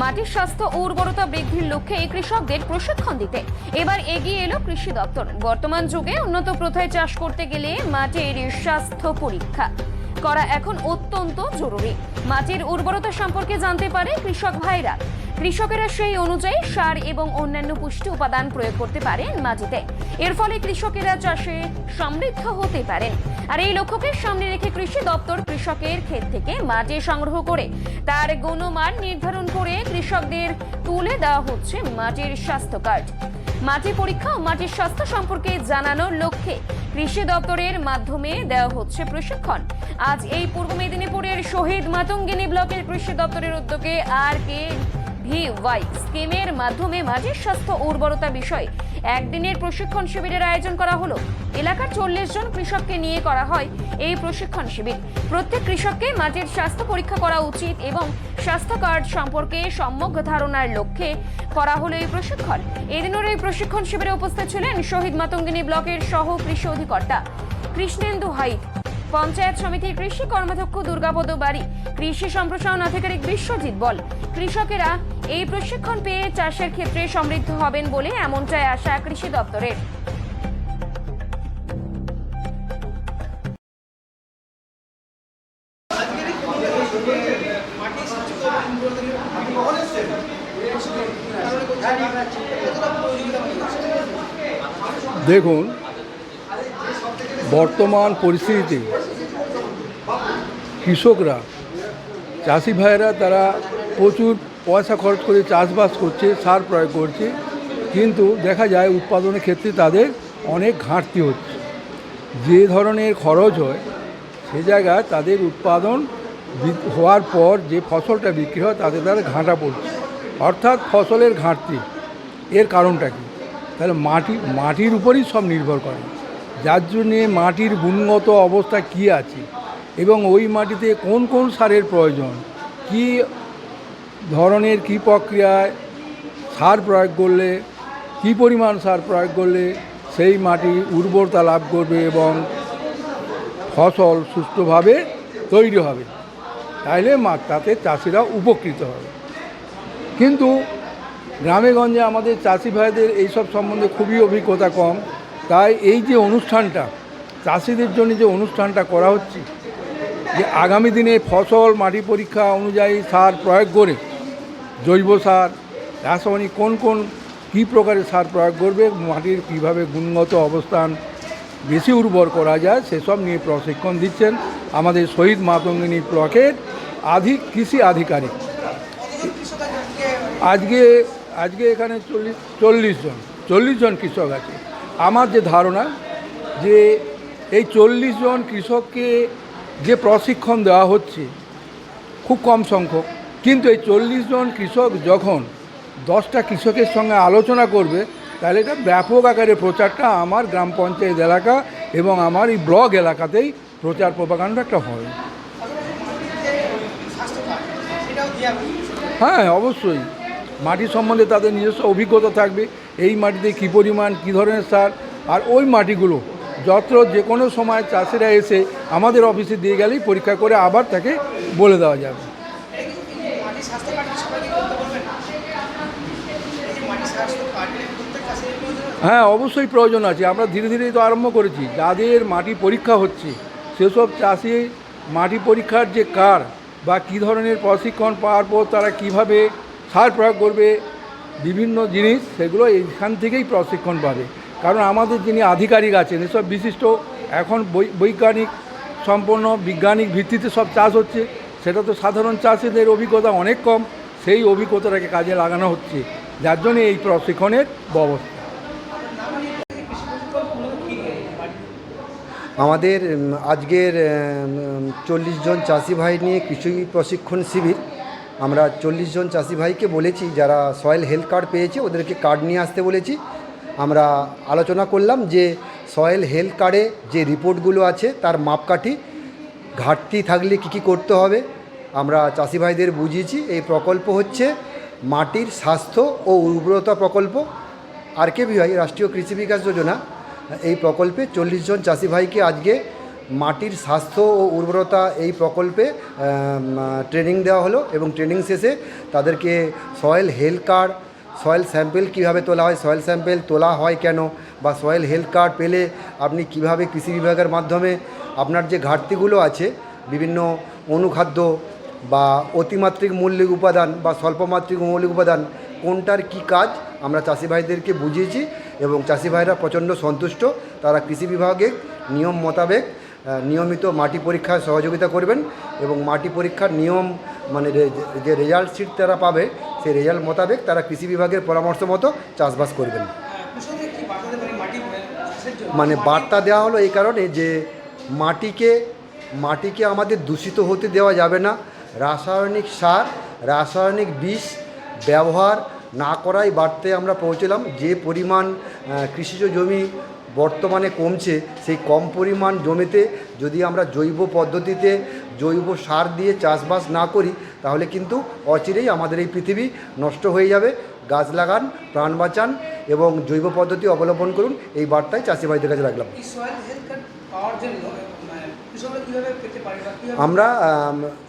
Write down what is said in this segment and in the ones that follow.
মাটির স্বাস্থ্য উর্বরতা বৃদ্ধির লক্ষ্যে এই কৃষকদের প্রশিক্ষণ দিতে এবার এগিয়ে এলো কৃষি দপ্তর। বর্তমান যুগে উন্নত প্রথায় চাষ করতে গেলে মাটির স্বাস্থ্য পরীক্ষা। করা এখন অত্যন্ত জরুরি। মাটির উর্বরতা সম্পর্কে জানতে পারে কৃষক ভাইরা। কৃষকেরা সেই অনুযায়ী সার এবং অন্যান্য পুষ্টি উপাদান প্রয়োগ করতে পারেন মাটিতে। এর ফলে কৃষকেরা চাষে সমৃদ্ধ হতে পারেন। আর এই লক্ষ্যকে সামনে রেখে কৃষি দপ্তর কৃষকের ক্ষেত থেকে মাটি সংগ্রহ করে তার গুণমান নির্ধারণ করে কৃষকদের তুলে দেওয়া হচ্ছে মাটির স্বাস্থ্য কার্ড। মাটি পরীক্ষা ও মাটির স্বাস্থ্য সম্পর্কে জানানোর লক্ষ্যে কৃষি দপ্তরের মাধ্যমে দেওয়া হচ্ছে প্রশিক্ষণ। আজ এই পূর্ব মেদিনীপুরের শহীদ মাতঙ্গিনী ব্লকের কৃষি দপ্তরের উদ্যোগে আর কে ভি ওয়াই স্কিমের মাধ্যমে মাটির স্বাস্থ্য উর্বরতা বিষয়ে একদিনের প্রশিক্ষণ শিবিরের আয়োজন করা হলো। এলাকার চল্লিশ জন কৃষককে নিয়ে করা হয় এই প্রশিক্ষণ শিবির। প্রত্যেক কৃষককে মাটির স্বাস্থ্য পরীক্ষা করা উচিত এবং স্বাস্থ্য কার্ড সম্পর্কে সম্যক ধারণার লক্ষ্যে করা হলো এই প্রশিক্ষণ। এদিনের এই প্রশিক্ষণ শিবিরে উপস্থিত ছিলেন শহীদ মাতঙ্গিনী ব্লকের সহ কৃষি অধিকর্তা কৃষ্ণেন্দু হাইত পঞ্চায়েত সমিতির কৃষি কর্মাধ্যক্ষ দুর্গাপদ বাড়ি, কৃষি সম্প্রসারণ আধিকারিক বিশ্বজিৎ বল, কৃষকেরা এই প্রশিক্ষণ পেয়ে চাষের ক্ষেত্রে সমৃদ্ধ হবেন বলে এমনটাই আশা কৃষি দপ্তরের। দেখুন, বর্তমান পরিস্থিতিতে কৃষকরা, চাষি ভাইয়েরা তারা প্রচুর পয়সা খরচ করে চাষবাস করছে, সার প্রয়োগ করছে, কিন্তু দেখা যায় উৎপাদনের ক্ষেত্রে তাদের অনেক ঘাটতি হচ্ছে। যে ধরনের খরচ হয়, সে জায়গায় তাদের উৎপাদন হওয়ার পর যে ফসলটা বিক্রি হয়, তাতে তাদের ঘাঁটা পড়ছে। অর্থাৎ ফসলের ঘাটতি। এর কারণটা কি? তাহলে মাটি, মাটির উপরই সব নির্ভর করে। যার জন্যে মাটির গুণগত অবস্থা কি আছে? এবং ওই মাটিতে কোন কোন সারের প্রয়োজন? কি ধরনের কি প্রক্রিয়ায় সার প্রয়োগ করলে, কি পরিমাণ সার প্রয়োগ করলে সেই মাটি উর্বরতা লাভ করবে এবং ফসল সুষ্ঠুভাবে তৈরি হবে? তাইলে তাতে চাষিরা উপকৃত হবে। কিন্তু গ্রামে গঞ্জে আমাদের চাষি ভাইদের এইসব সম্বন্ধে খুবই অভিজ্ঞতা কম। তাই এই যে অনুষ্ঠানটা, চাষিদের জন্য যে অনুষ্ঠানটা করা হচ্ছে, যে আগামী দিনে ফসল মাটি পরীক্ষা অনুযায়ী সার প্রয়োগ করে জৈব সার, রাসায়নিক কোন কোন, কী প্রকারের সার প্রয়োগ করবে, মাটির কীভাবে গুণগত অবস্থান বেশি উর্বর করা যায়, সেসব নিয়ে প্রশিক্ষণ দিচ্ছেন আমাদের শহীদ মাতঙ্গিনী ব্লকের আধিক, কৃষি আধিকারিক। আজকে আজকে এখানে চল্লিশ চল্লিশ জন চল্লিশ জন কৃষক আছে। আমার যে ধারণা যে এই চল্লিশ জন কৃষককে যে প্রশিক্ষণ দেওয়া হচ্ছে, খুব কম সংখ্যক। কিন্তু এই চল্লিশ জন কৃষক যখন দশটা কৃষকের সঙ্গে আলোচনা করবে, তাহলে এটা ব্যাপক আকারে প্রচারটা আমার গ্রাম পঞ্চায়েত এলাকা এবং আমার এই ব্লক এলাকাতেই প্রচার প্রপাগান্ডাটা হয়। হ্যাঁ অবশ্যই। মাটি সম্বন্ধে তাদের নিজস্ব অভিজ্ঞতা থাকবে, এই মাটিতে কী পরিমাণ, কী ধরনের সার, আর ওই মাটিগুলো যত্র যে কোনো সময় চাষিরা এসে আমাদের অফিসে দিয়ে গেলেই পরীক্ষা করে আবার তাকে বলে দেওয়া যাবে। স্বাস্থ্য করতে পারবেন? হ্যাঁ অবশ্যই প্রয়োজন আছে। আমরা ধীরে ধীরে তো আরম্ভ করেছি। যাদের মাটি পরীক্ষা হচ্ছে, সেসব চাষি মাটি পরীক্ষার যে কার বা কী ধরনের প্রশিক্ষণ পাওয়ার পর তারা কীভাবে সার প্রয়োগ করবে, বিভিন্ন জিনিস, সেগুলো এইখান থেকেই প্রশিক্ষণ পাবে। কারণ আমাদের যিনি আধিকারিক আছেন, এসব বিশিষ্ট এখন বৈজ্ঞানিক সম্পন্ন বিজ্ঞানিক ভিত্তিতে সব চাষ হচ্ছে। সেটা তো সাধারণ চাষিদের অভিজ্ঞতা অনেক কম, সেই অভিজ্ঞতাটাকে কাজে লাগানো হচ্ছে। যার জন্য এই প্রশিক্ষণের ব্যবস্থা। আমাদের আজকের চল্লিশ জন চাষি ভাই নিয়ে কৃষি প্রশিক্ষণ শিবির। আমরা চল্লিশ জন চাষি ভাইকে বলেছি, যারা সয়েল হেলথ কার্ড পেয়েছে, ওদেরকে কার্ড নিয়ে আসতে বলেছি। আমরা আলোচনা করলাম যে সয়েল হেলথ কার্ডে যে রিপোর্টগুলো আছে, তার মাপকাঠি, ঘাটতি থাকলে কী কী করতে হবে আমরা চাষি ভাইদের বুঝিয়েছি, এই প্রকল্প হচ্ছে মাটির স্বাস্থ্য ও উর্বরতা প্রকল্প। আর কে রাষ্ট্রীয় কৃষি বিকাশ যোজনা, এই প্রকল্পে চল্লিশ জন চাষি ভাইকে আজকে মাটির স্বাস্থ্য ও উর্বরতা এই প্রকল্পে ট্রেনিং দেওয়া হলো এবং ট্রেনিং শেষে তাদেরকে soil health card, soil sample কীভাবে তোলা হয়, সয়েল স্যাম্পেল তোলা হয় কেন বা সয়েল হেলথ কার্ড পেলে আপনি কীভাবে কৃষি বিভাগের মাধ্যমে আপনার যে ঘাটতিগুলো আছে, বিভিন্ন অনুখাদ্য বা অতিমাত্রিক মৌলিক উপাদান বা স্বল্পমাত্রিক মৌলিক উপাদান কোনটার কি কাজ, আমরা চাষি ভাইদেরকে বুঝিয়েছি এবং চাষি ভাইরা প্রচণ্ড সন্তুষ্ট। তারা কৃষি বিভাগে নিয়ম মোতাবেক নিয়মিত মাটি পরীক্ষায় সহযোগিতা করবেন এবং মাটি পরীক্ষার নিয়ম মানে যে রেজাল্ট শিট তারা পাবে, সেই রেজাল্ট মোতাবেক তারা কৃষি বিভাগের পরামর্শ মতো চাষবাস করবেন। মানে বার্তা দেওয়া হলো এই কারণে যে মাটিকে মাটিকে আমাদের দূষিত হতে দেওয়া যাবে না। রাসায়নিক সার, রাসায়নিক বিষ ব্যবহার না করাই বার্তে আমরা পৌঁছলাম। যে পরিমাণ কৃষিজ জমি বর্তমানে কমছে, সেই কম পরিমাণ জমিতে যদি আমরা জৈব পদ্ধতিতে জৈব সার দিয়ে চাষবাস না করি, তাহলে কিন্তু অচিরেই আমাদের এই পৃথিবী নষ্ট হয়ে যাবে। গাছ লাগান, প্রাণ বাঁচান এবং জৈব পদ্ধতি অবলম্বন করুন, এই বার্তায় চাষি কাছে রাখলাম। পাওয়ার জন্য আমরা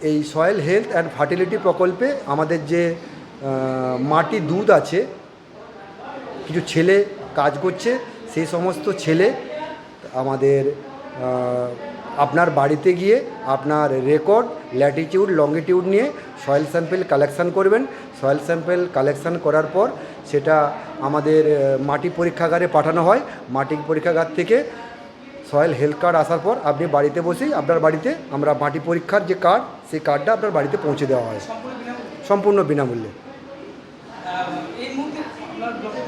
এই সয়েল হেলথ অ্যান্ড ফার্টিলিটি প্রকল্পে আমাদের যে মাটি দুধ আছে, কিছু ছেলে কাজ করছে, সেই সমস্ত ছেলে আমাদের আপনার বাড়িতে গিয়ে আপনার রেকর্ড ল্যাটিটিউড লঙ্গিটিউড নিয়ে সয়েল স্যাম্পেল কালেকশান করবেন। সয়েল স্যাম্পেল কালেকশান করার পর সেটা আমাদের মাটি পরীক্ষাগারে পাঠানো হয়। মাটি পরীক্ষাগার থেকে সয়েল হেলথ কার্ড আসার পর আপনি বাড়িতে বসেই আপনার বাড়িতে আমরা মাটি পরীক্ষার যে কার্ড সেই কার্ডটা আপনার বাড়িতে পৌঁছে দেওয়া হয়। সম্পূর্ণ বিনামূল্যে। সম্পূর্ণ বিনামূল্যে। আহ, এই মুহূর্তে আপনার ব্লকে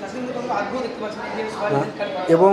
চাষের মধ্যে আমরা আগ্রহ দেখতে পাচ্ছি যে সয়েল হেলথ কার্ড এবং